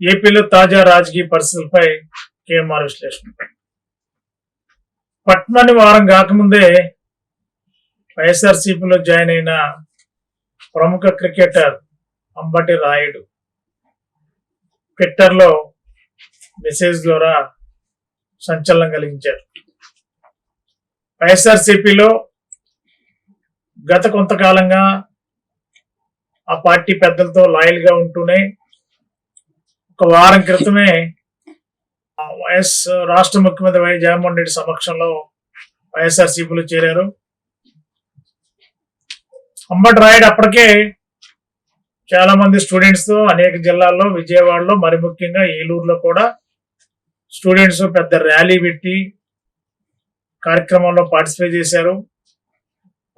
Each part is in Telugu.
ఏపీలో తాజా రాజకీయ పరిస్థితులపై కేఎంఆర్ విశ్లేషణ. పట్నాని వారం కాకముందే వైఎస్ఆర్సీపీలో జాయిన్ అయిన ప్రముఖ క్రికెటర్ అంబటి రాయుడు ట్విట్టర్లో మెసేజ్ ద్వారా సంచలనం కలిగించారు. వైఎస్ఆర్సీపీలో గత కొంతకాలంగా ఆ పార్టీ పెద్దలతో లాయల్గా ఉంటూనే ఒక వారం క్రితమే వైఎస్ రాష్ట్ర ముఖ్యమంత్రి వైఎస్ జగన్మోహన్ రెడ్డి సమక్షంలో వైఎస్ఆర్సీపీలో చేరారు. అంబటి రాయుడు అప్పటికే చాలా మంది స్టూడెంట్స్తో అనేక జిల్లాల్లో విజయవాడలో మరి ముఖ్యంగా ఏలూరులో కూడా స్టూడెంట్స్ పెద్ద ర్యాలీ పెట్టి కార్యక్రమంలో పార్టిసిపేట్ చేశారు.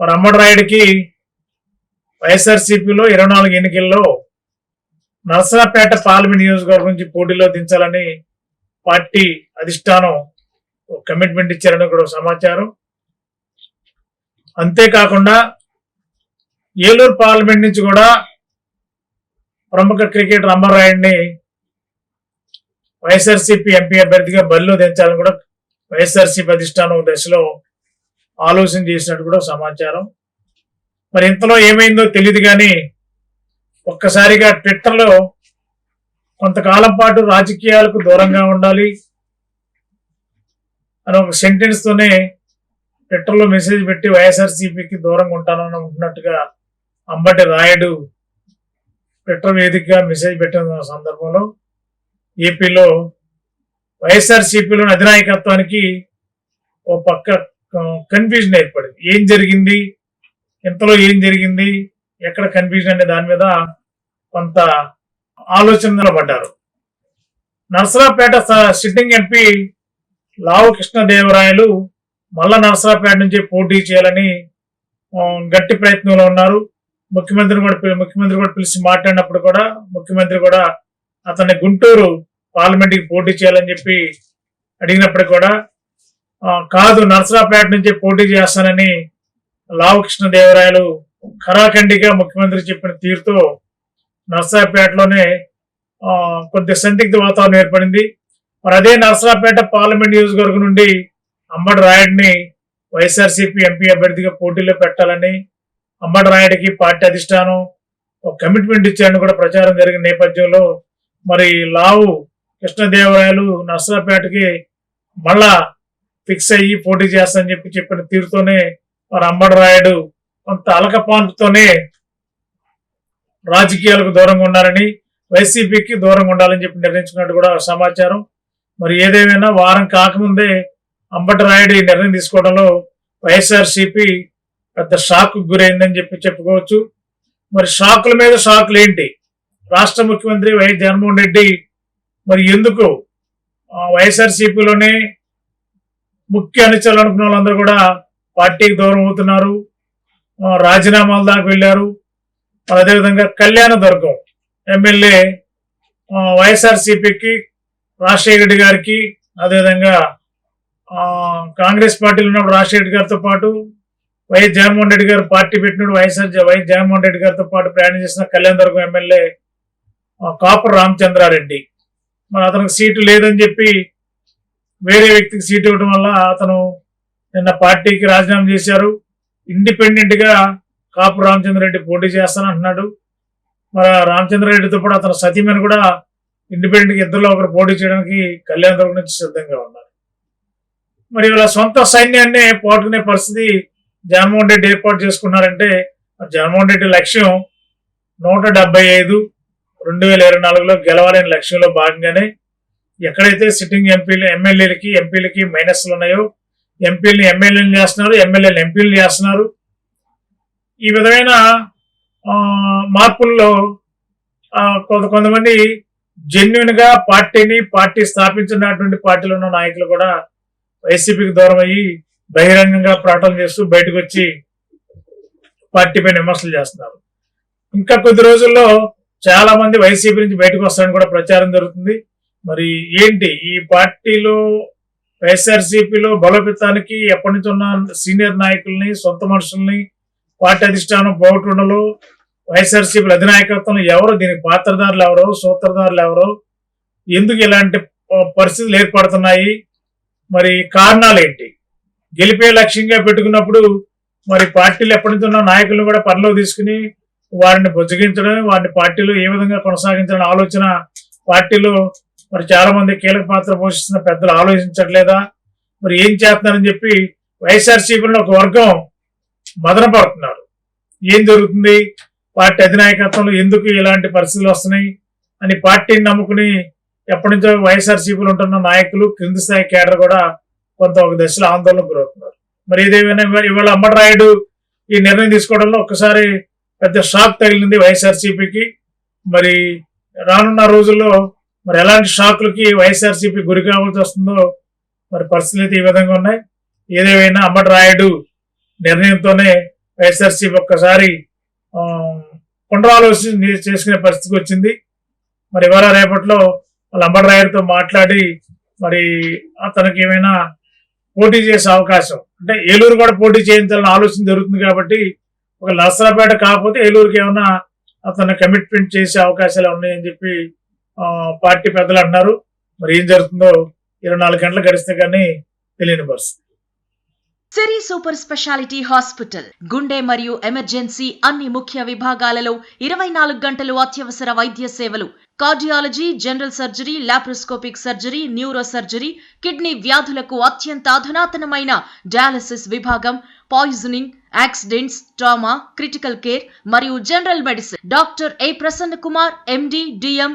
మరి అంబటి రాయుడికి వైఎస్ఆర్సీపీలో ఇరవై నాలుగు ఎన్నికల్లో నరసరాపేట పార్లమెంట్ నియోజకవర్గం నుంచి పోటీలో దించాలని పార్టీ అధిష్టానం కమిట్మెంట్ ఇచ్చారని కూడా సమాచారం. అంతేకాకుండా ఏలూరు పార్లమెంట్ నుంచి కూడా ప్రముఖ క్రికెటర్ అమర్రాయుడిని వైఎస్ఆర్సీపీ ఎంపీ అభ్యర్థిగా బరిలో దించాలని కూడా వైఎస్ఆర్సీపీ అధిష్టానం దశలో ఆలోచన చేసినట్టు కూడా సమాచారం. మరి ఇంతలో ఏమైందో తెలియదు కానీ ఒక్కసారిగా ట్విట్టర్లో కొంతకాలం పాటు రాజకీయాలకు దూరంగా ఉండాలి అని ఒక సెంటెన్స్ తోనే ట్విట్టర్లో మెసేజ్ పెట్టి వైఎస్ఆర్సీపీకి దూరంగా ఉంటానని ఉంటున్నట్టుగా అంబటి రాయుడు ట్విట్టర్ వేదికగా మెసేజ్ పెట్టిన సందర్భంలో ఏపీలో వైఎస్ఆర్సీపీలోని అధినాయకత్వానికి ఓ పక్క కన్ఫ్యూజన్ ఏర్పడింది. ఏం జరిగింది? ఇంతలో ఏం జరిగింది? ఎక్కడ కన్ఫ్యూజన్ అనే దాని మీద కొంత ఆలోచనలో పడ్డారు. నర్సరాపేట సిట్టింగ్ ఎంపీ లావు కృష్ణదేవరాయలు మళ్ళా నర్సరాపేట నుంచి పోటీ చేయాలని గట్టి ప్రయత్నంలో ఉన్నారు. ముఖ్యమంత్రి కూడా ముఖ్యమంత్రి కూడా పిలిచి మాట్లాడినప్పుడు కూడా ముఖ్యమంత్రి కూడా అతన్ని గుంటూరు పార్లమెంట్కి పోటీ చేయాలని చెప్పి అడిగినప్పుడు కూడా కాదు నర్సరాపేట నుంచి పోటీ చేస్తానని లావు కృష్ణదేవరాయలు ఖరాఖండిగా ముఖ్యమంత్రి చెప్పిన తీరుతో నర్సరాపేటలోనే కొద్ది సందిగ్ధ వాతావరణం ఏర్పడింది. మరి అదే నర్సరాపేట పార్లమెంట్ నియోజకవర్గం నుండి అంబటి రాయుడిని వైఎస్ఆర్సీపీ ఎంపీ అభ్యర్థిగా పోటీలో పెట్టాలని అంబటి రాయుడికి పార్టీ అధిష్టానం ఒక కమిట్మెంట్ ఇచ్చారని కూడా ప్రచారం జరిగిన నేపథ్యంలో మరి లావు కృష్ణదేవరాయలు నర్సరాపేటకి మళ్ళా ఫిక్స్ అయ్యి పోటీ చేస్తానని చెప్పి చెప్పిన తీరుతోనే మరి అంబటి రాయుడు కొంత అలకపాన్పుతోనే రాజకీయాలకు దూరంగా ఉండాలని వైసీపీకి దూరంగా ఉండాలని చెప్పి నిర్ణయించుకున్నట్టు కూడా సమాచారం. మరి ఏదేమైనా వారం కాకముందే అంబటరాయుడు ఈ నిర్ణయం తీసుకోవడంలో వైఎస్ఆర్సీపీ పెద్ద షాక్ గురైందని చెప్పి చెప్పుకోవచ్చు. మరి షాకుల మీద షాకులు ఏంటి? రాష్ట్ర ముఖ్యమంత్రి వైఎస్ జగన్మోహన్ రెడ్డి మరి ఎందుకు ఆ, వైఎస్ఆర్సీపీలోనే ముఖ్య అనుచరులు అనుకున్న వాళ్ళందరూ కూడా పార్టీకి దూరం అవుతున్నారు? రాజీనామాల దాకా వెళ్ళారు. అదేవిధంగా కళ్యాణ దుర్గం ఎమ్మెల్యే వైఎస్ఆర్సీపీకి రాజశేఖర రెడ్డి గారికి అదేవిధంగా కాంగ్రెస్ పార్టీలో ఉన్నప్పుడు రాజశేఖర రెడ్డి గారితో పాటు వైఎస్ జగన్మోహన్ రెడ్డి గారు పార్టీ పెట్టినప్పుడు వైఎస్ఆర్ వైఎస్ జగన్మోహన్ రెడ్డి గారితో పాటు ప్రయాణం చేసిన కళ్యాణదుర్గం ఎమ్మెల్యే కాపర్ రామచంద్రారెడ్డి. మరి అతనికి సీటు లేదని చెప్పి వేరే వ్యక్తికి సీటు ఇవ్వడం వల్ల అతను నిన్న పార్టీకి రాజీనామా చేశారు. ఇండిపెండెంట్గా కాపు రామచంద్రరెడ్డి పోటీ చేస్తానంటున్నాడు. మరి రామచంద్రరెడ్డితో పాటు అతను సతీమణి కూడా ఇండిపెండెంట్గా ఇద్దరులో ఒకరు పోటీ చేయడానికి కళ్యాణ్ తరపు నుంచి సిద్ధంగా ఉన్నారు. మరి వీళ్ళ సొంత సైన్యాన్ని పోటుకునే పరిస్థితి జగన్మోహన్ రెడ్డి ఏర్పాటు చేసుకున్నారంటే జగన్మోహన్ రెడ్డి లక్ష్యం నూట డెబ్బై ఐదు రెండు వేల ఇరవై నాలుగులో గెలవాలనే లక్ష్యంలో భాగంగానే ఎక్కడైతే సిట్టింగ్ ఎంపీలు ఎమ్మెల్యేలకి ఎంపీలకి మైనస్లు ఉన్నాయో ఎంపీలని ఎమ్మెల్యేలు చేస్తున్నారు ఎమ్మెల్యేలు ఎంపీలు చేస్తున్నారు. ఈ విధమైన మార్పుల్లో కొంత కొంతమంది జెన్యున్గా పార్టీని పార్టీ స్థాపించినటువంటి పార్టీలో ఉన్న నాయకులు కూడా వైసీపీకి దూరం అయ్యి బహిరంగంగా ప్రకటన చేస్తూ బయటకు వచ్చి పార్టీ పైన విమర్శలు చేస్తున్నారు. ఇంకా కొద్ది రోజుల్లో చాలా మంది వైసీపీ నుంచి బయటకు వస్తారని కూడా ప్రచారం జరుగుతుంది. మరి ఏంటి? ఈ పార్టీలో వైఎస్ఆర్సీపీలో బలోపేతానికి ఎప్పటి నుంచి ఉన్న సీనియర్ నాయకుల్ని సొంత మనుషుల్ని పార్టీ అధిష్టానం పోగొట్టడంలో వైఎస్ఆర్సీపీ అధినాయకత్వం ఎవరు దీనికి పాత్రదారులు ఎవరో సూత్రధారులు ఎవరో ఎందుకు ఇలాంటి పరిస్థితులు ఏర్పడుతున్నాయి మరి కారణాలు ఏంటి? గెలిపే లక్ష్యంగా పెట్టుకున్నప్పుడు మరి పార్టీలు ఎప్పటి నుంచి ఉన్న నాయకులను కూడా పనిలో తీసుకుని వారిని బుజ్జగించడం వారిని పార్టీలో ఏ విధంగా కొనసాగించాలని ఆలోచన పార్టీలో మరి చాలా మంది కీలక పాత్ర పోషిస్తున్న పెద్దలు ఆలోచించట్లేదా? మరి ఏం చేస్తున్నారని చెప్పి వైఎస్ఆర్సీపీలో ఒక వర్గం మదన పడుతున్నారు ఏం జరుగుతుంది? పార్టీ అధినాయకత్వంలో ఎందుకు ఇలాంటి పరిస్థితులు వస్తున్నాయి? అని పార్టీని నమ్ముకుని ఎప్పటి నుంచో వైఎస్ఆర్సీపీలో ఉంటున్న నాయకులు క్రింది స్థాయి కేడర్ కూడా కొంత ఒక దశలో ఆందోళన గురవుతున్నారు. మరి ఏదేమైనా ఇవాళ- ఇవాళ అమ్మరాయుడు ఈ నిర్ణయం తీసుకోవడంలో ఒక్కసారి పెద్ద షాక్ తగిలింది వైఎస్ఆర్సీపీకి. మరి రానున్న రోజుల్లో మరి ఎలాంటి షాకులకి వైఎస్ఆర్సీపీ గురి కావాల్సి వస్తుందో మరి పరిస్థితులు ఈ విధంగా ఉన్నాయి. ఏదేమైనా అమ్మటి రాయుడు నిర్ణయంతోనే వైఎస్ఆర్సీపీ ఒక్కసారి పునరాలోచన చేసుకునే పరిస్థితికి వచ్చింది. మరి ఇవాళ రేపట్లో వాళ్ళ అమ్మటి రాయుడుతో మాట్లాడి మరి అతనికి ఏమైనా పోటీ చేసే అవకాశం అంటే ఏలూరు కూడా పోటీ చేయించాలని ఆలోచన జరుగుతుంది కాబట్టి ఒక నర్సరాపేట కాకపోతే ఏలూరుకి ఏమైనా అతను కమిట్మెంట్ చేసే అవకాశాలు ఉన్నాయని చెప్పి పార్టీ పెద్దలు అన్నారు మరి ఏం జరుగుతుందో ఇరవై నాలుగు గంటలు గడిస్తే కానీ తెలియని పరిస్థితి. సిరి సూపర్ స్పెషాలిటీ హాస్పిటల్ గుండె మరియు ఎమర్జెన్సీ అన్ని ముఖ్య విభాగాలలో ఇరవై నాలుగు గంటలు అత్యవసర వైద్య సేవలు. Cardiology general surgery laparoscopic surgery neuro surgery kidney వ్యాధులకు అత్యంత అధునాతనమైన డయాలసిస్ విభాగం poisoning accidents trauma critical care మరియు general medicine. Doctor A Prasanna Kumar MD DM